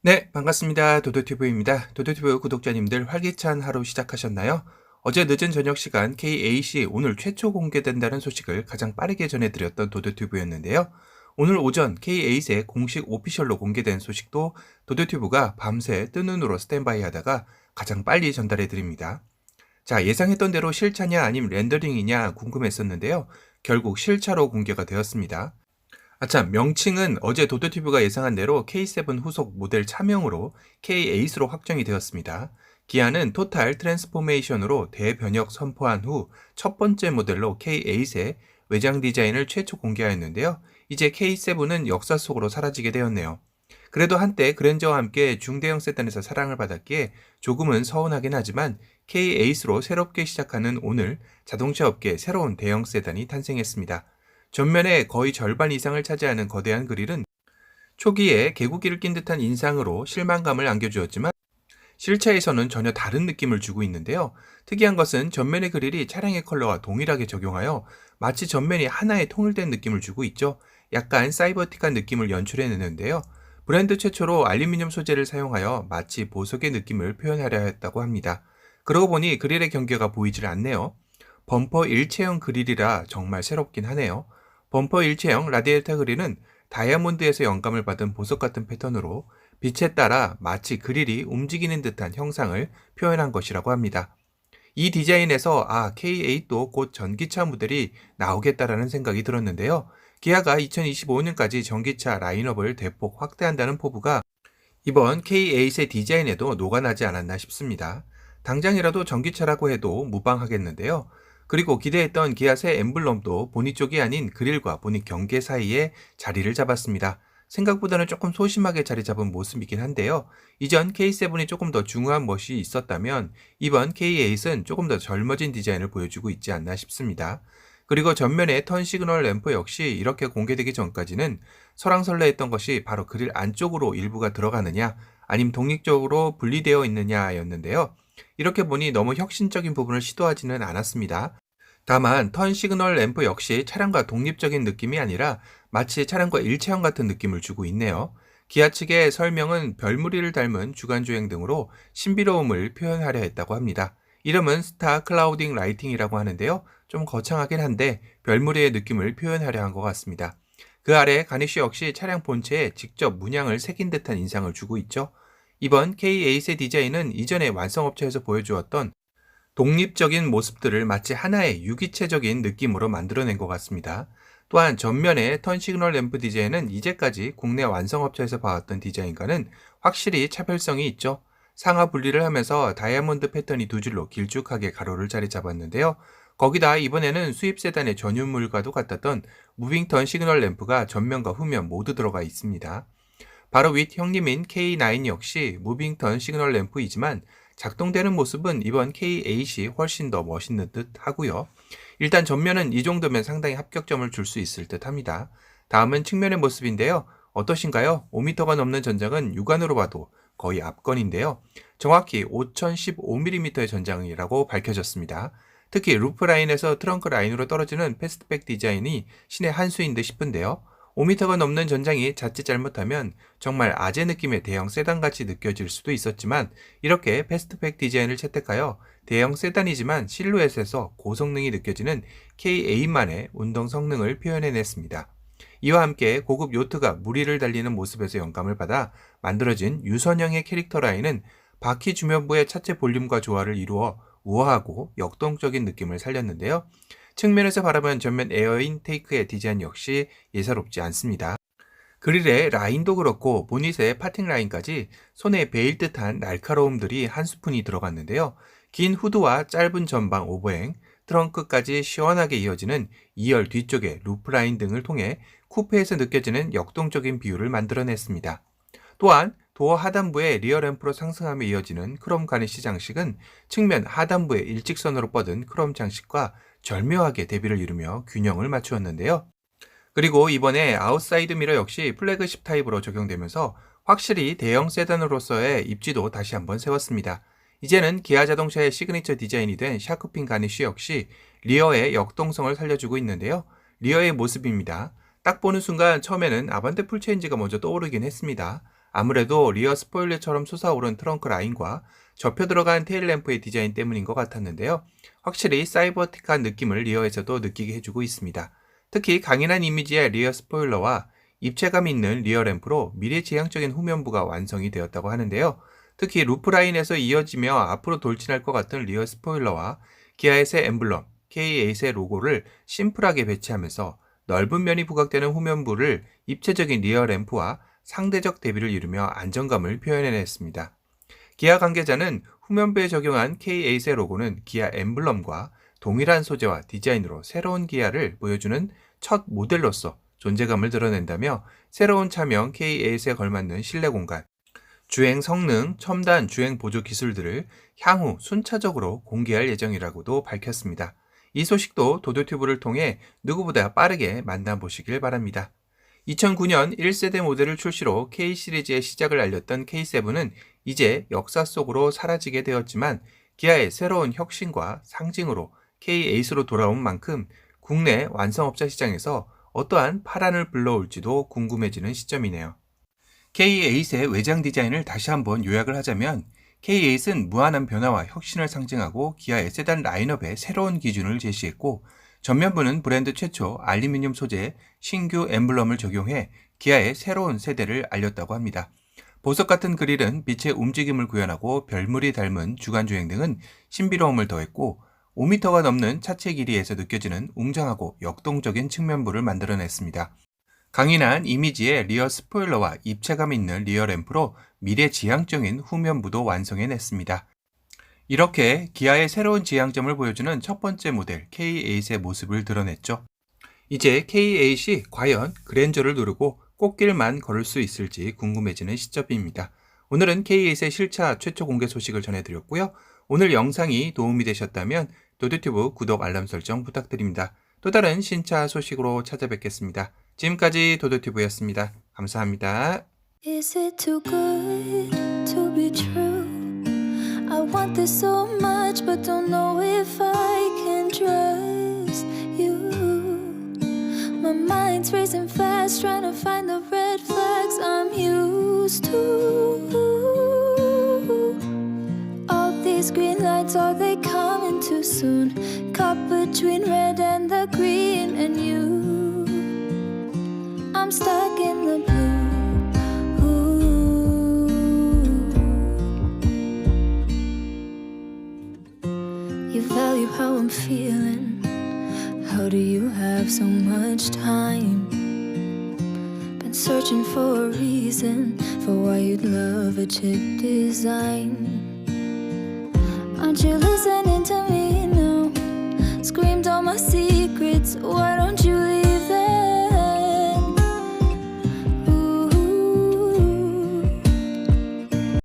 네, 반갑습니다. 도도튜브입니다. 도도튜브 구독자님들 활기찬 하루 시작하셨나요? 어제 늦은 저녁 시간 K8이 오늘 최초 공개된다는 소식을 가장 빠르게 전해드렸던 도도튜브였는데요. 오늘 오전 K8의 공식 오피셜로 공개된 소식도 도도튜브가 밤새 뜬 눈으로 스탠바이 하다가 가장 빨리 전달해드립니다. 자, 예상했던 대로 실차냐 아님 렌더링이냐 궁금했었는데요. 결국 실차로 공개가 되었습니다. 아참, 명칭은 어제 도도티브가 예상한 대로 K7 후속 모델 차명으로 K8로 확정이 되었습니다. 기아는 토탈 트랜스포메이션으로 대변역 선포한 후 첫 번째 모델로 K8의 외장 디자인을 최초 공개하였는데요. 이제 K7은 역사 속으로 사라지게 되었네요. 그래도 한때 그랜저와 함께 중대형 세단에서 사랑을 받았기에 조금은 서운하긴 하지만 K8로 새롭게 시작하는 오늘 자동차 업계에 새로운 대형 세단이 탄생했습니다. 전면의 거의 절반 이상을 차지하는 거대한 그릴은 초기에 개구기를 낀 듯한 인상으로 실망감을 안겨주었지만 실차에서는 전혀 다른 느낌을 주고 있는데요. 특이한 것은 전면의 그릴이 차량의 컬러와 동일하게 적용하여 마치 전면이 하나의 통일된 느낌을 주고 있죠. 약간 사이버틱한 느낌을 연출해내는데요. 브랜드 최초로 알루미늄 소재를 사용하여 마치 보석의 느낌을 표현하려 했다고 합니다. 그러고 보니 그릴의 경계가 보이질 않네요. 범퍼 일체형 그릴이라 정말 새롭긴 하네요. 범퍼 일체형 라디에이터 그릴은 다이아몬드에서 영감을 받은 보석 같은 패턴으로 빛에 따라 마치 그릴이 움직이는 듯한 형상을 표현한 것이라고 합니다. 이 디자인에서 아, K8도 곧 전기차 모델이 나오겠다라는 생각이 들었는데요. 기아가 2025년까지 전기차 라인업을 대폭 확대한다는 포부가 이번 K8의 디자인에도 녹아나지 않았나 싶습니다. 당장이라도 전기차라고 해도 무방하겠는데요. 그리고 기대했던 기아 새 엠블럼도 보니 쪽이 아닌 그릴과 보니 경계 사이에 자리를 잡았습니다. 생각보다는 조금 소심하게 자리 잡은 모습이긴 한데요. 이전 K7이 조금 더 중후한 멋이 있었다면 이번 K8은 조금 더 젊어진 디자인을 보여주고 있지 않나 싶습니다. 그리고 전면의 턴 시그널 램프 역시 이렇게 공개되기 전까지는 설왕설래했던 것이 바로 그릴 안쪽으로 일부가 들어가느냐 아님 독립적으로 분리되어 있느냐였는데요. 이렇게 보니 너무 혁신적인 부분을 시도하지는 않았습니다. 다만 턴 시그널 램프 역시 차량과 독립적인 느낌이 아니라 마치 차량과 일체형 같은 느낌을 주고 있네요. 기아 측의 설명은 별무리를 닮은 주간주행 등으로 신비로움을 표현하려 했다고 합니다. 이름은 스타 클라우딩 라이팅이라고 하는데요. 좀 거창하긴 한데 별무리의 느낌을 표현하려 한 것 같습니다. 그 아래 가니쉬 역시 차량 본체에 직접 문양을 새긴 듯한 인상을 주고 있죠. 이번 K8의 디자인은 이전에 완성업체에서 보여주었던 독립적인 모습들을 마치 하나의 유기체적인 느낌으로 만들어낸 것 같습니다. 또한 전면의 턴 시그널 램프 디자인은 이제까지 국내 완성업체에서 봐왔던 디자인과는 확실히 차별성이 있죠. 상하 분리를 하면서 다이아몬드 패턴이 두 줄로 길쭉하게 가로를 자리 잡았는데요. 거기다 이번에는 수입 세단의 전유물과도 같았던 무빙턴 시그널 램프가 전면과 후면 모두 들어가 있습니다. 바로 윗 형님인 K9 역시 무빙턴 시그널 램프이지만 작동되는 모습은 이번 K8이 훨씬 더 멋있는 듯 하고요. 일단 전면은 이 정도면 상당히 합격점을 줄 수 있을 듯 합니다. 다음은 측면의 모습인데요. 어떠신가요? 5m가 넘는 전장은 육안으로 봐도 거의 앞건인데요. 정확히 5015mm의 전장이라고 밝혀졌습니다. 특히 루프 라인에서 트렁크 라인으로 떨어지는 패스트백 디자인이 신의 한 수인 듯 싶은데요. 5m가 넘는 전장이 자칫 잘못하면 정말 아재 느낌의 대형 세단같이 느껴질 수도 있었지만 이렇게 패스트백 디자인을 채택하여 대형 세단이지만 실루엣에서 고성능이 느껴지는 K8만의 운동 성능을 표현해냈습니다. 이와 함께 고급 요트가 무리를 달리는 모습에서 영감을 받아 만들어진 유선형의 캐릭터 라인은 바퀴 주면부의 차체 볼륨과 조화를 이루어 우아하고 역동적인 느낌을 살렸는데요. 측면에서 바라본 전면 에어 인 테이크의 디자인 역시 예사롭지 않습니다. 그릴의 라인도 그렇고 보닛의 파팅 라인까지 손에 베일 듯한 날카로움들이 한 스푼이 들어갔는데요. 긴 후드와 짧은 전방 오버행, 트렁크까지 시원하게 이어지는 2열 뒤쪽의 루프 라인 등을 통해 쿠페에서 느껴지는 역동적인 비율을 만들어냈습니다. 또한 도어 하단부의 리어 램프로 상승하며 이어지는 크롬 가니시 장식은 측면 하단부의 일직선으로 뻗은 크롬 장식과 절묘하게 대비를 이루며 균형을 맞추었는데요. 그리고 이번에 아웃사이드 미러 역시 플래그십 타입으로 적용되면서 확실히 대형 세단으로서의 입지도 다시 한번 세웠습니다. 이제는 기아 자동차의 시그니처 디자인이 된 샤크핀 가니쉬 역시 리어의 역동성을 살려주고 있는데요. 리어의 모습입니다. 딱 보는 순간 처음에는 아반떼 풀체인지가 먼저 떠오르긴 했습니다. 아무래도 리어 스포일러처럼 솟아오른 트렁크 라인과 접혀 들어간 테일 램프의 디자인 때문인 것 같았는데요. 확실히 사이버틱한 느낌을 리어에서도 느끼게 해주고 있습니다. 특히 강인한 이미지의 리어 스포일러와 입체감 있는 리어 램프로 미래지향적인 후면부가 완성이 되었다고 하는데요. 특히 루프 라인에서 이어지며 앞으로 돌진할 것 같은 리어 스포일러와 기아의 새 엠블럼, K8의 로고를 심플하게 배치하면서 넓은 면이 부각되는 후면부를 입체적인 리어 램프와 상대적 대비를 이루며 안정감을 표현해냈습니다. 기아 관계자는 후면부에 적용한 K8의 로고는 기아 엠블럼과 동일한 소재와 디자인으로 새로운 기아를 보여주는 첫 모델로서 존재감을 드러낸다며 새로운 차명 K8에 걸맞는 실내 공간, 주행 성능, 첨단 주행 보조 기술들을 향후 순차적으로 공개할 예정이라고도 밝혔습니다. 이 소식도 도도튜브를 통해 누구보다 빠르게 만나보시길 바랍니다. 2009년 1세대 모델을 출시로 K 시리즈의 시작을 알렸던 K7은 이제 역사 속으로 사라지게 되었지만 기아의 새로운 혁신과 상징으로 K8으로 돌아온 만큼 국내 완성업자 시장에서 어떠한 파란을 불러올지도 궁금해지는 시점이네요. K8의 외장 디자인을 다시 한번 요약을 하자면 K8은 무한한 변화와 혁신을 상징하고 기아의 세단 라인업의 새로운 기준을 제시했고 전면부는 브랜드 최초 알루미늄 소재의 신규 엠블럼을 적용해 기아의 새로운 세대를 알렸다고 합니다. 보석 같은 그릴은 빛의 움직임을 구현하고 별물이 닮은 주간 주행 등은 신비로움을 더했고 5m가 넘는 차체 길이에서 느껴지는 웅장하고 역동적인 측면부를 만들어냈습니다. 강인한 이미지의 리어 스포일러와 입체감 있는 리어 램프로 미래 지향적인 후면부도 완성해냈습니다. 이렇게 기아의 새로운 지향점을 보여주는 첫 번째 모델 K8의 모습을 드러냈죠. 이제 K8이 과연 그랜저를 누르고 꽃길만 걸을 수 있을지 궁금해지는 시점입니다. 오늘은 K8의 실차 최초 공개 소식을 전해드렸고요. 오늘 영상이 도움이 되셨다면 도드튜브 구독 알람 설정 부탁드립니다. 또 다른 신차 소식으로 찾아뵙겠습니다. 지금까지 도도튜브였습니다. 감사합니다. Want this so much, but don't know if I can trust you. My mind's racing fast, trying to find the red flags I'm used to. All these green lights, are they coming too soon? Caught between red and the green, and you. I'm stuck feeling. How do you have so much time? Been searching for a reason for why you'd love a chick design. Aren't you listening to me now? Screamed all my secrets.